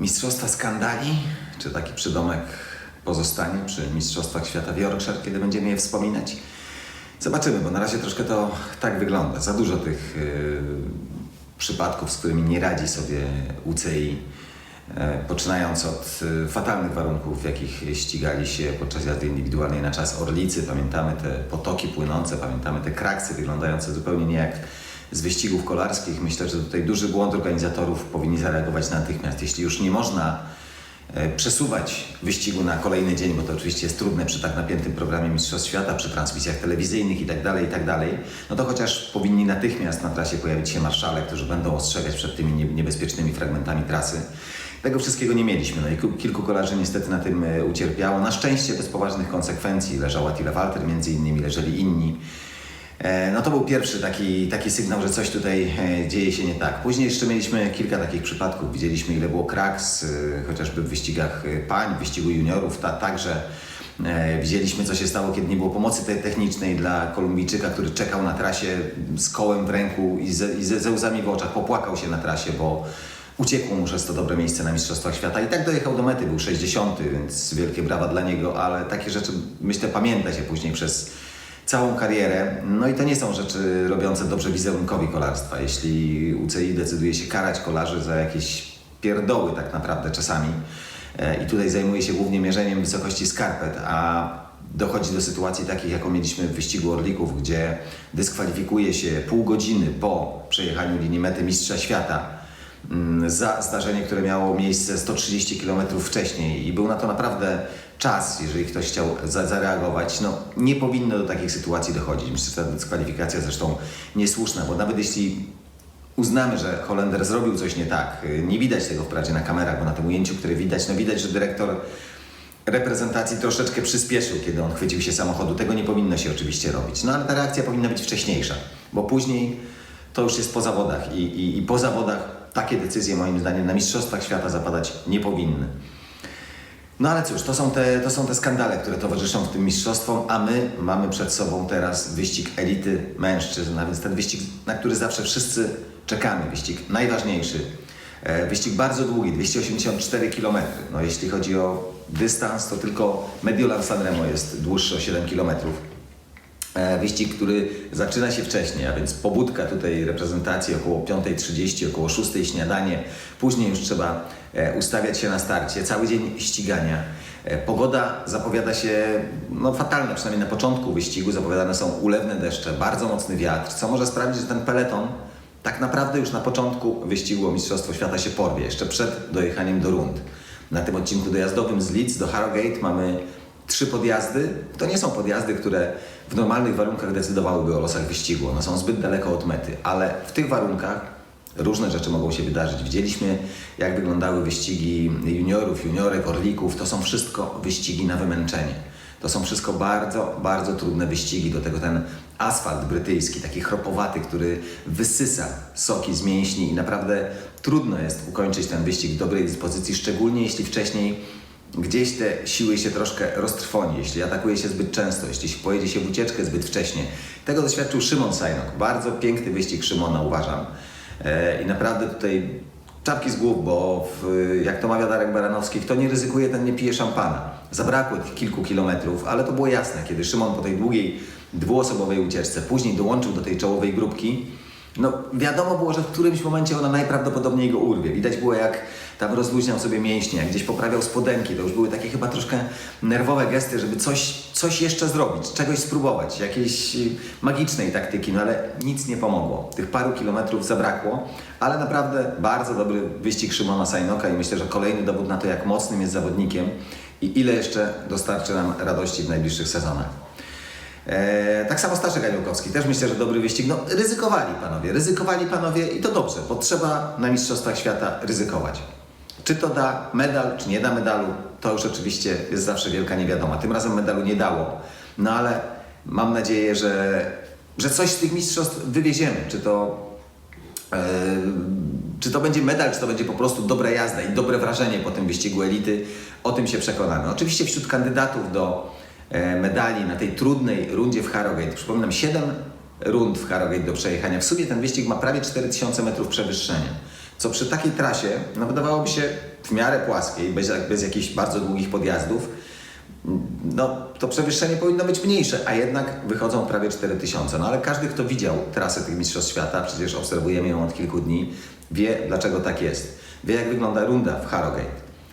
Mistrzostwa skandali, czy taki przydomek pozostanie przy Mistrzostwach Świata w Yorkshire, kiedy będziemy je wspominać? Zobaczymy, bo na razie troszkę to tak wygląda. Za dużo tych yy, przypadków, z którymi nie radzi sobie UCI, e, poczynając od y, fatalnych warunków, w jakich ścigali się podczas jazdy indywidualnej na czas Orlicy. Pamiętamy te potoki płynące, pamiętamy te kraksy wyglądające zupełnie nie jak z wyścigów kolarskich. Myślę, że tutaj duży błąd organizatorów powinni zareagować natychmiast. Jeśli już nie można e, przesuwać wyścigu na kolejny dzień, bo to oczywiście jest trudne przy tak napiętym programie Mistrzostw Świata, przy transmisjach telewizyjnych i tak dalej, i tak no to chociaż powinni natychmiast na trasie pojawić się marszale, którzy będą ostrzegać przed tymi nie- niebezpiecznymi fragmentami trasy. Tego wszystkiego nie mieliśmy. No i ku- kilku kolarzy niestety na tym e, ucierpiało. Na szczęście bez poważnych konsekwencji. Leżał Attila Walter między innymi, leżeli inni. E, No to był pierwszy taki, taki sygnał, że coś tutaj e, dzieje się nie tak. Później jeszcze mieliśmy kilka takich przypadków. Widzieliśmy ile było kraks, e, chociażby w wyścigach pań, w wyścigu juniorów, ta, także widzieliśmy co się stało, kiedy nie było pomocy te- technicznej dla Kolumbijczyka, który czekał na trasie z kołem w ręku i ze, i ze, ze łzami w oczach, popłakał się na trasie, bo uciekło mu przez to dobre miejsce na Mistrzostwach Świata i tak dojechał do mety, był 60, więc wielkie brawa dla niego, ale takie rzeczy myślę pamięta się później przez całą karierę. No i to nie są rzeczy robiące dobrze wizerunkowi kolarstwa. Jeśli UCI decyduje się karać kolarzy za jakieś pierdoły tak naprawdę czasami e, i tutaj zajmuje się głównie mierzeniem wysokości skarpet, a dochodzi do sytuacji takich, jaką mieliśmy w wyścigu Orlików, gdzie dyskwalifikuje się pół godziny po przejechaniu linii mety Mistrza Świata mm, za zdarzenie, które miało miejsce 130 km wcześniej i był na to naprawdę czas, jeżeli ktoś chciał za, zareagować. No, nie powinno do takich sytuacji dochodzić. Myślę, że ta dyskwalifikacja zresztą niesłuszna, bo nawet jeśli uznamy, że Holender zrobił coś nie tak, y, nie widać tego wprawdzie na kamerach, bo na tym ujęciu, które widać, no widać, że dyrektor reprezentacji troszeczkę przyspieszył, kiedy on chwycił się samochodu. Tego nie powinno się oczywiście robić. No ale ta reakcja powinna być wcześniejsza, bo później to już jest po zawodach i, i, i po zawodach takie decyzje moim zdaniem na Mistrzostwach Świata zapadać nie powinny. No ale cóż, to są, te, to są te skandale, które towarzyszą tym mistrzostwom, a my mamy przed sobą teraz wyścig elity mężczyzn, a więc ten wyścig, na który zawsze wszyscy czekamy, wyścig najważniejszy. E, Wyścig bardzo długi, 284 km. No, jeśli chodzi o dystans, to tylko Mediolan Sanremo jest dłuższy o 7 km. E, Wyścig, który zaczyna się wcześniej, a więc pobudka tutaj reprezentacji około 5.30, około 6.00 śniadanie. Później już trzeba ustawiać się na starcie. Cały dzień ścigania. E, Pogoda zapowiada się no, fatalna, przynajmniej na początku wyścigu. Zapowiadane są ulewne deszcze, bardzo mocny wiatr, co może sprawić, że ten peleton tak naprawdę już na początku wyścigu o Mistrzostwo Świata się porwie, jeszcze przed dojechaniem do rund. Na tym odcinku dojazdowym z Leeds do Harrogate mamy trzy podjazdy. To nie są podjazdy, które w normalnych warunkach decydowałyby o losach wyścigu. One są zbyt daleko od mety, ale w tych warunkach różne rzeczy mogą się wydarzyć. Widzieliśmy, jak wyglądały wyścigi juniorów, juniorek, orlików. To są wszystko wyścigi na wymęczenie. To są wszystko bardzo, bardzo trudne wyścigi. Do tego ten asfalt brytyjski, taki chropowaty, który wysysa soki z mięśni i naprawdę trudno jest ukończyć ten wyścig w dobrej dyspozycji, szczególnie jeśli wcześniej gdzieś te siły się troszkę roztrwoni, jeśli atakuje się zbyt często, jeśli pojedzie się w ucieczkę zbyt wcześnie. Tego doświadczył Szymon Sajnok. Bardzo piękny wyścig Szymona uważam. E, I naprawdę tutaj czapki z głów, bo w, jak to mawia Darek Baranowski, kto nie ryzykuje, ten nie pije szampana. Zabrakło tych kilku kilometrów, ale to było jasne, kiedy Szymon po tej długiej dwuosobowej ucieczce później dołączył do tej czołowej grupki, no wiadomo było, że w którymś momencie ona najprawdopodobniej go urwie. Widać było jak tam rozluźniał sobie mięśnie, jak gdzieś poprawiał spodenki. To już były takie chyba troszkę nerwowe gesty, żeby coś, coś jeszcze zrobić, czegoś spróbować, jakiejś y, magicznej taktyki, no ale nic nie pomogło. Tych paru kilometrów zabrakło, ale naprawdę bardzo dobry wyścig Szymona Sajnoka i myślę, że kolejny dowód na to, jak mocnym jest zawodnikiem i ile jeszcze dostarczy nam radości w najbliższych sezonach. E, tak samo Staszek Aniołkowski, też myślę, że dobry wyścig. No, ryzykowali panowie, ryzykowali panowie i to dobrze, bo trzeba na Mistrzostwach Świata ryzykować. Czy to da medal, czy nie da medalu, to już oczywiście jest zawsze wielka niewiadoma. Tym razem medalu nie dało, no ale mam nadzieję, że, że coś z tych mistrzostw wywieziemy. Czy to, e, czy to będzie medal, czy to będzie po prostu dobra jazda i dobre wrażenie po tym wyścigu elity, o tym się przekonamy. Oczywiście wśród kandydatów do medali na tej trudnej rundzie w Harrogate, przypominam, 7 rund w Harrogate do przejechania. W sumie ten wyścig ma prawie 4000 metrów przewyższenia, co przy takiej trasie, no wydawałoby się w miarę płaskiej, bez, bez jakichś bardzo długich podjazdów, no to przewyższenie powinno być mniejsze, a jednak wychodzą prawie 4000. No ale każdy, kto widział trasę tych Mistrzostw Świata, przecież obserwujemy ją od kilku dni, wie dlaczego tak jest. Wie jak wygląda runda w Harrogate.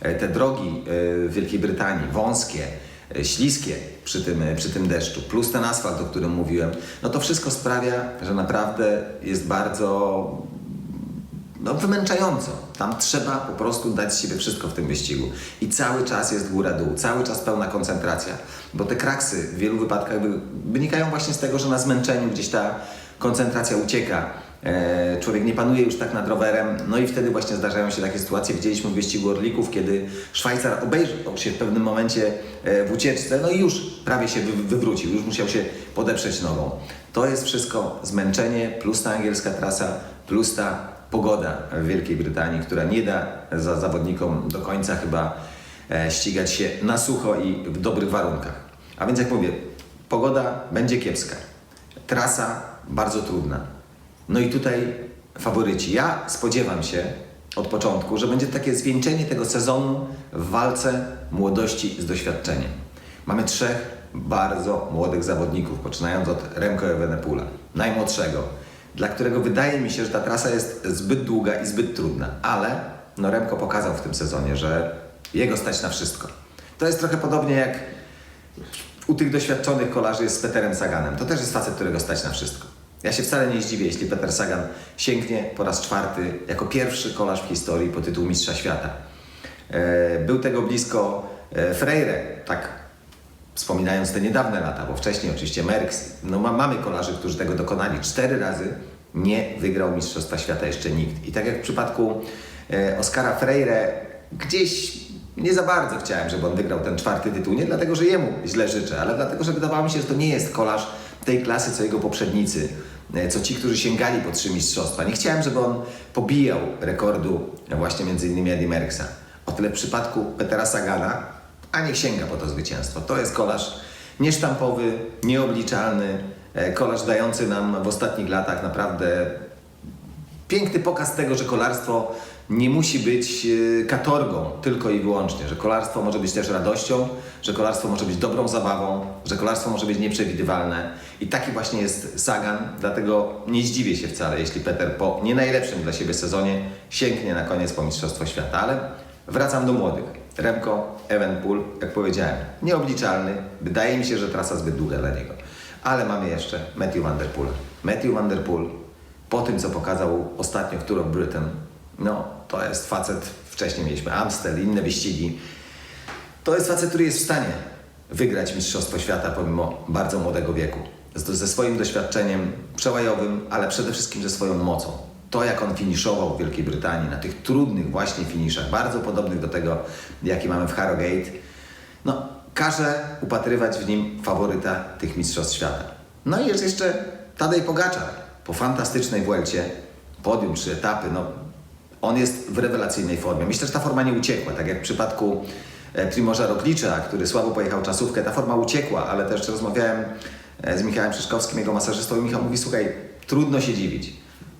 E, Te drogi e, w Wielkiej Brytanii, wąskie, e, śliskie przy tym, e, przy tym deszczu, plus ten asfalt, o którym mówiłem, no to wszystko sprawia, że naprawdę jest bardzo no, wymęczająco. Tam trzeba po prostu dać z siebie wszystko w tym wyścigu. I cały czas jest góra-dół, cały czas pełna koncentracja. Bo te kraksy w wielu wypadkach wy- wynikają właśnie z tego, że na zmęczeniu gdzieś ta koncentracja ucieka. E, człowiek nie panuje już tak nad rowerem, no i wtedy właśnie zdarzają się takie sytuacje. Widzieliśmy w wyścigu Orlików, kiedy Szwajcar obejrzał się w pewnym momencie e, w ucieczce, no i już prawie się wy- wywrócił, już musiał się podeprzeć nogą. To jest wszystko zmęczenie, plus ta angielska trasa, plus ta pogoda w Wielkiej Brytanii, która nie da za zawodnikom do końca chyba e, ścigać się na sucho i w dobrych warunkach. A więc jak mówię, pogoda będzie kiepska, trasa bardzo trudna. No i tutaj faworyci. Ja spodziewam się od początku, że będzie takie zwieńczenie tego sezonu w walce młodości z doświadczeniem. Mamy trzech bardzo młodych zawodników, poczynając od Remco Evenepoela, najmłodszego, dla którego wydaje mi się, że ta trasa jest zbyt długa i zbyt trudna, ale no Remco pokazał w tym sezonie, że jego stać na wszystko. To jest trochę podobnie jak u tych doświadczonych kolarzy jest z Peterem Saganem. To też jest facet, którego stać na wszystko. Ja się wcale nie zdziwię, jeśli Peter Sagan sięgnie po raz czwarty jako pierwszy kolarz w historii po tytuł Mistrza Świata. E, Był tego blisko e, Freire, tak wspominając te niedawne lata, bo wcześniej oczywiście Merckx. No ma, mamy kolarzy, którzy tego dokonali. Cztery razy nie wygrał Mistrzostwa Świata jeszcze nikt. I tak jak w przypadku e, Oskara Freire, gdzieś nie za bardzo chciałem, żeby on wygrał ten czwarty tytuł. Nie dlatego, że jemu źle życzę, ale dlatego, że wydawało mi się, że to nie jest kolarz tej klasy, co jego poprzednicy, e, co ci, którzy sięgali po trzy mistrzostwa. Nie chciałem, żeby on pobijał rekordu właśnie między innymi Eddie Merckxa. O tyle w przypadku Petera Sagana, a niech sięga po to zwycięstwo. To jest kolarz niesztampowy, nieobliczalny, e, kolarz dający nam w ostatnich latach naprawdę piękny pokaz tego, że kolarstwo nie musi być e, katorgą tylko i wyłącznie, że kolarstwo może być też radością, że kolarstwo może być dobrą zabawą, że kolarstwo może być nieprzewidywalne. I taki właśnie jest Sagan, dlatego nie zdziwię się wcale, jeśli Peter po nie najlepszym dla siebie sezonie sięgnie na koniec po Mistrzostwo Świata, ale wracam do młodych. Remco, Evenpool, jak powiedziałem, nieobliczalny. Wydaje mi się, że trasa zbyt długa dla niego. Ale mamy jeszcze Matthew Van Der Poola. Matthew Van Der Poel, po tym co pokazał ostatnio w Tour of Britain, no to jest facet, wcześniej mieliśmy Amstel, inne wyścigi. To jest facet, który jest w stanie wygrać Mistrzostwo Świata pomimo bardzo młodego wieku. Ze swoim doświadczeniem przełajowym, ale przede wszystkim ze swoją mocą. To, jak on finiszował w Wielkiej Brytanii, na tych trudnych właśnie finiszach, bardzo podobnych do tego, jaki mamy w Harrogate, no, każe upatrywać w nim faworyta tych Mistrzostw Świata. No i jest jeszcze Tadej Pogaczar. Po fantastycznej Vuelcie, podium, trzy etapy, no, on jest w rewelacyjnej formie. Myślę, że ta forma nie uciekła, tak jak w przypadku e, Primoża Roglicza, który słabo pojechał czasówkę, ta forma uciekła, ale też rozmawiałem e, z Michałem Szyszkowskim, jego masażystą i Michał mówi, słuchaj, trudno się dziwić.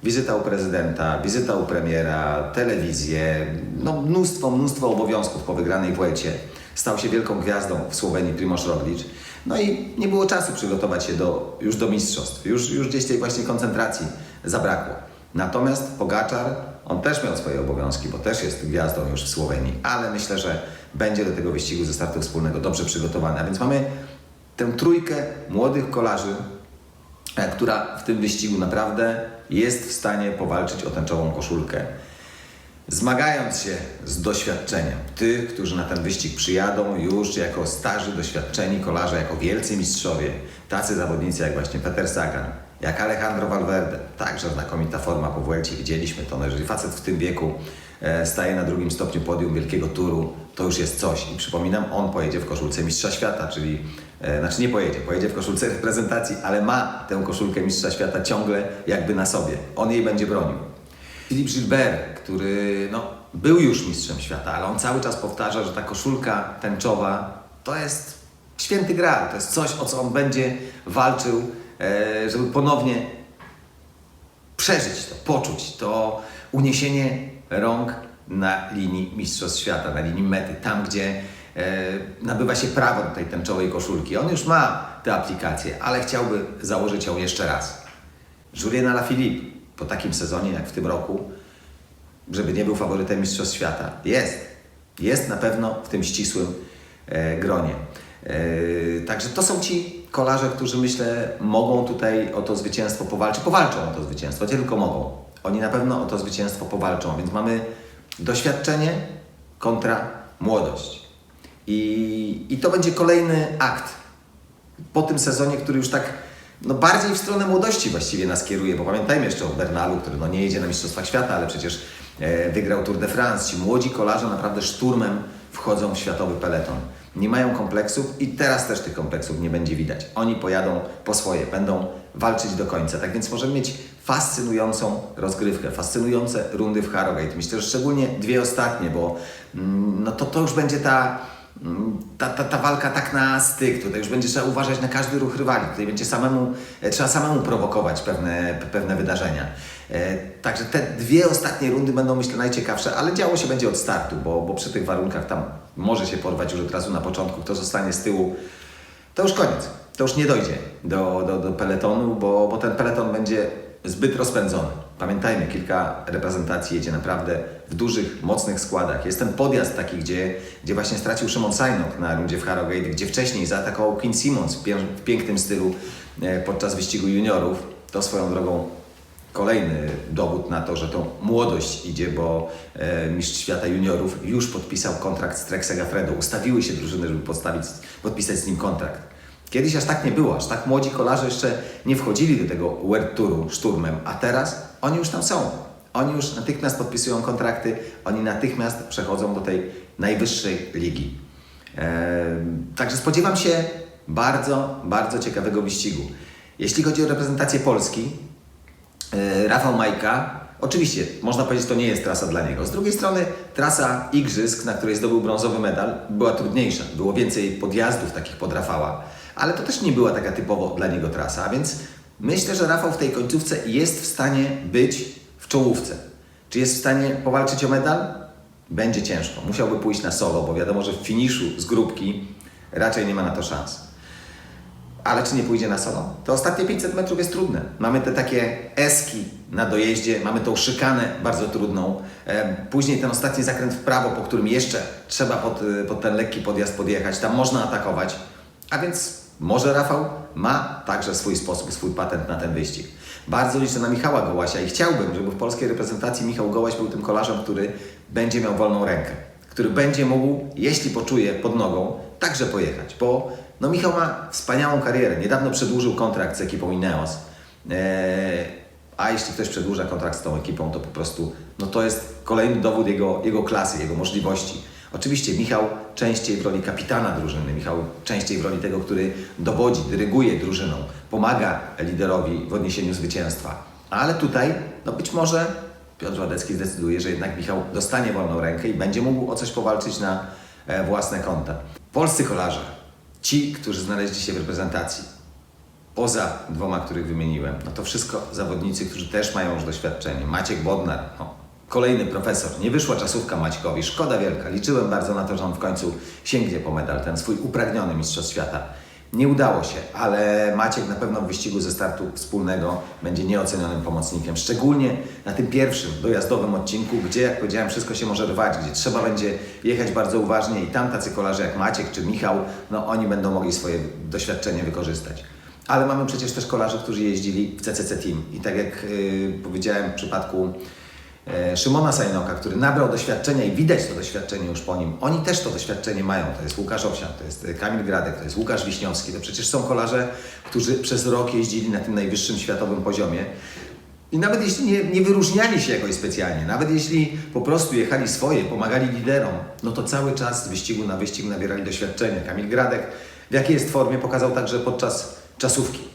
Wizyta u prezydenta, wizyta u premiera, telewizję, no mnóstwo, mnóstwo obowiązków po wygranej Vuelcie. Stał się wielką gwiazdą w Słowenii Primoz Roglic. No i nie było czasu przygotować się do, już do mistrzostw. Już, już gdzieś tej właśnie koncentracji zabrakło. Natomiast Pogaczar, on też miał swoje obowiązki, bo też jest gwiazdą już w Słowenii, ale myślę, że będzie do tego wyścigu ze startu wspólnego dobrze przygotowany. A więc mamy tę trójkę młodych kolarzy, e, która w tym wyścigu naprawdę jest w stanie powalczyć o tęczową koszulkę. Zmagając się z doświadczeniem tych, którzy na ten wyścig przyjadą już jako starzy, doświadczeni kolarze, jako wielcy mistrzowie, tacy zawodnicy jak właśnie Peter Sagan, jak Alejandro Valverde, także znakomita forma po Vuelcie, widzieliśmy to, no jeżeli facet w tym wieku e, staje na drugim stopniu podium Wielkiego Turu, to już jest coś. I przypominam, on pojedzie w koszulce Mistrza Świata, czyli, e, znaczy nie pojedzie, pojedzie w koszulce reprezentacji, ale ma tę koszulkę Mistrza Świata ciągle jakby na sobie. On jej będzie bronił. Philippe Gilbert, który no, był już mistrzem świata, ale on cały czas powtarza, że ta koszulka tęczowa to jest święty graal, to jest coś, o co on będzie walczył, żeby ponownie przeżyć to, poczuć to uniesienie rąk na linii Mistrzostw Świata, na linii mety, tam gdzie e, nabywa się prawo do tej tęczowej koszulki. On już ma tę aplikację, ale chciałby założyć ją jeszcze raz. Julien Alaphilippe po takim sezonie jak w tym roku, żeby nie był faworytem Mistrzostw Świata, jest. Jest na pewno w tym ścisłym e, gronie. E, także to są ci kolarze, którzy myślę mogą tutaj o to zwycięstwo powalczyć. Powalczą o to zwycięstwo, nie tylko mogą. Oni na pewno o to zwycięstwo powalczą, więc mamy doświadczenie kontra młodość. I, I to będzie kolejny akt po tym sezonie, który już tak no bardziej w stronę młodości właściwie nas kieruje, bo pamiętajmy jeszcze o Bernalu, który no nie jedzie na Mistrzostwach Świata, ale przecież e, wygrał Tour de France. Ci młodzi kolarze naprawdę szturmem wchodzą w światowy peleton. Nie mają kompleksów i teraz też tych kompleksów nie będzie widać. Oni pojadą po swoje, będą walczyć do końca. Tak więc możemy mieć fascynującą rozgrywkę, fascynujące rundy w Harrogate. Myślę, że szczególnie dwie ostatnie, bo mm, no to, to już będzie ta ta, ta, ta walka tak na styk, tutaj już będzie trzeba uważać na każdy ruch rywali, tutaj będzie samemu, e, trzeba samemu prowokować pewne, pewne wydarzenia. E, także te dwie ostatnie rundy będą myślę najciekawsze, ale działo się będzie od startu, bo, bo przy tych warunkach tam może się porwać już od razu na początku, kto zostanie z tyłu, to już koniec, to już nie dojdzie do, do, do peletonu, bo, bo ten peleton będzie zbyt rozpędzony. Pamiętajmy, kilka reprezentacji jedzie naprawdę w dużych, mocnych składach. Jest ten podjazd taki, gdzie, gdzie właśnie stracił Szymon Sajnok na rundzie w Harrogate, gdzie wcześniej zaatakował Quinn Simmons w, pię- w pięknym stylu e, podczas wyścigu juniorów. To swoją drogą kolejny dowód na to, że to młodość idzie, bo e, mistrz świata juniorów już podpisał kontrakt z Trek Segafredo. Ustawiły się drużyny, żeby podstawić, podpisać z nim kontrakt. Kiedyś aż tak nie było, aż tak młodzi kolarze jeszcze nie wchodzili do tego World Touru szturmem, a teraz oni już tam są. Oni już natychmiast podpisują kontrakty, oni natychmiast przechodzą do tej najwyższej ligi. Ehm, Także spodziewam się bardzo, bardzo ciekawego wyścigu. Jeśli chodzi o reprezentację Polski, e, Rafał Majka, oczywiście można powiedzieć, to nie jest trasa dla niego. Z drugiej strony trasa Igrzysk, na której zdobył brązowy medal, była trudniejsza. Było więcej podjazdów takich pod Rafała, ale to też nie była taka typowo dla niego trasa, więc myślę, że Rafał w tej końcówce jest w stanie być w czołówce. Czy jest w stanie powalczyć o medal? Będzie ciężko. Musiałby pójść na solo, bo wiadomo, że w finiszu z grupki raczej nie ma na to szans. Ale czy nie pójdzie na solo? To ostatnie 500 metrów jest trudne. Mamy te takie eski na dojeździe, mamy tą szykanę bardzo trudną. E, Później ten ostatni zakręt w prawo, po którym jeszcze trzeba pod, y, pod ten lekki podjazd podjechać. Tam można atakować. A więc może Rafał ma także swój sposób, swój patent na ten wyścig. Bardzo liczę na Michała Gołasia i chciałbym, żeby w polskiej reprezentacji Michał Gołaś był tym kolarzem, który będzie miał wolną rękę. Który będzie mógł, jeśli poczuje pod nogą, także pojechać. Bo no Michał ma wspaniałą karierę. Niedawno przedłużył kontrakt z ekipą Ineos. Eee, a jeśli ktoś przedłuża kontrakt z tą ekipą, to po prostu no to jest kolejny dowód jego, jego klasy, jego możliwości. Oczywiście Michał częściej w roli kapitana drużyny, Michał częściej w roli tego, który dowodzi, dyryguje drużyną, pomaga liderowi w odniesieniu zwycięstwa. Ale tutaj, no być może Piotr Ładecki zdecyduje, że jednak Michał dostanie wolną rękę i będzie mógł o coś powalczyć na e, własne konta. Polscy kolarze, ci, którzy znaleźli się w reprezentacji, poza dwoma, których wymieniłem, no to wszystko zawodnicy, którzy też mają już doświadczenie. Maciek Bodnar, no, kolejny profesor. Nie wyszła czasówka Maćkowi, szkoda wielka. Liczyłem bardzo na to, że on w końcu sięgnie po medal, ten swój upragniony Mistrzostw Świata. Nie udało się, ale Maciek na pewno w wyścigu ze startu wspólnego będzie nieocenionym pomocnikiem. Szczególnie na tym pierwszym dojazdowym odcinku, gdzie, jak powiedziałem, wszystko się może rwać, gdzie trzeba będzie jechać bardzo uważnie i tam tacy kolarze jak Maciek czy Michał, no oni będą mogli swoje doświadczenie wykorzystać. Ale mamy przecież też kolarzy, którzy jeździli w CCC Team. I tak jak yy, powiedziałem w przypadku Szymona Sajnoka, który nabrał doświadczenia i widać to doświadczenie już po nim, oni też to doświadczenie mają. To jest Łukasz Owsian, to jest Kamil Gradek, to jest Łukasz Wiśniowski. To przecież są kolarze, którzy przez rok jeździli na tym najwyższym światowym poziomie. I nawet jeśli nie, nie wyróżniali się jakoś specjalnie, nawet jeśli po prostu jechali swoje, pomagali liderom, no to cały czas z wyścigu na wyścig nabierali doświadczenia. Kamil Gradek w jakiej jest formie pokazał także podczas czasówki.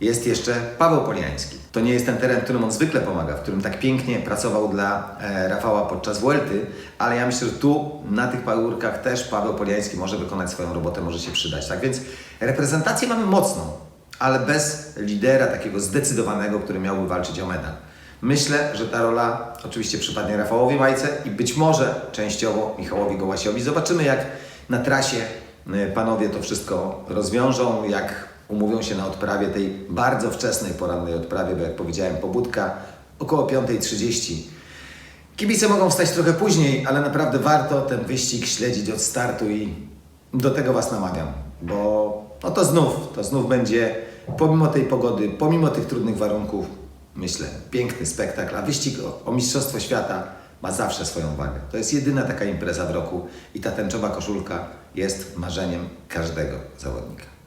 Jest jeszcze Paweł Poliański. To nie jest ten teren, w którym on zwykle pomaga, w którym tak pięknie pracował dla e, Rafała podczas Vuelty, ale ja myślę, że tu na tych pagórkach też Paweł Poliański może wykonać swoją robotę, może się przydać. Tak więc reprezentację mamy mocną, ale bez lidera takiego zdecydowanego, który miałby walczyć o medal. Myślę, że ta rola oczywiście przypadnie Rafałowi Majce i być może częściowo Michałowi Gołasiowi. Zobaczymy, jak na trasie y, panowie to wszystko rozwiążą, jak umówią się na odprawie tej bardzo wczesnej porannej odprawie, bo jak powiedziałem, pobudka około 5.30. Kibice mogą wstać trochę później, ale naprawdę warto ten wyścig śledzić od startu i do tego Was namawiam, bo no to znów, to znów będzie pomimo tej pogody, pomimo tych trudnych warunków, myślę, piękny spektakl, a wyścig o, o Mistrzostwo Świata ma zawsze swoją wagę. To jest jedyna taka impreza w roku i ta tęczowa koszulka jest marzeniem każdego zawodnika.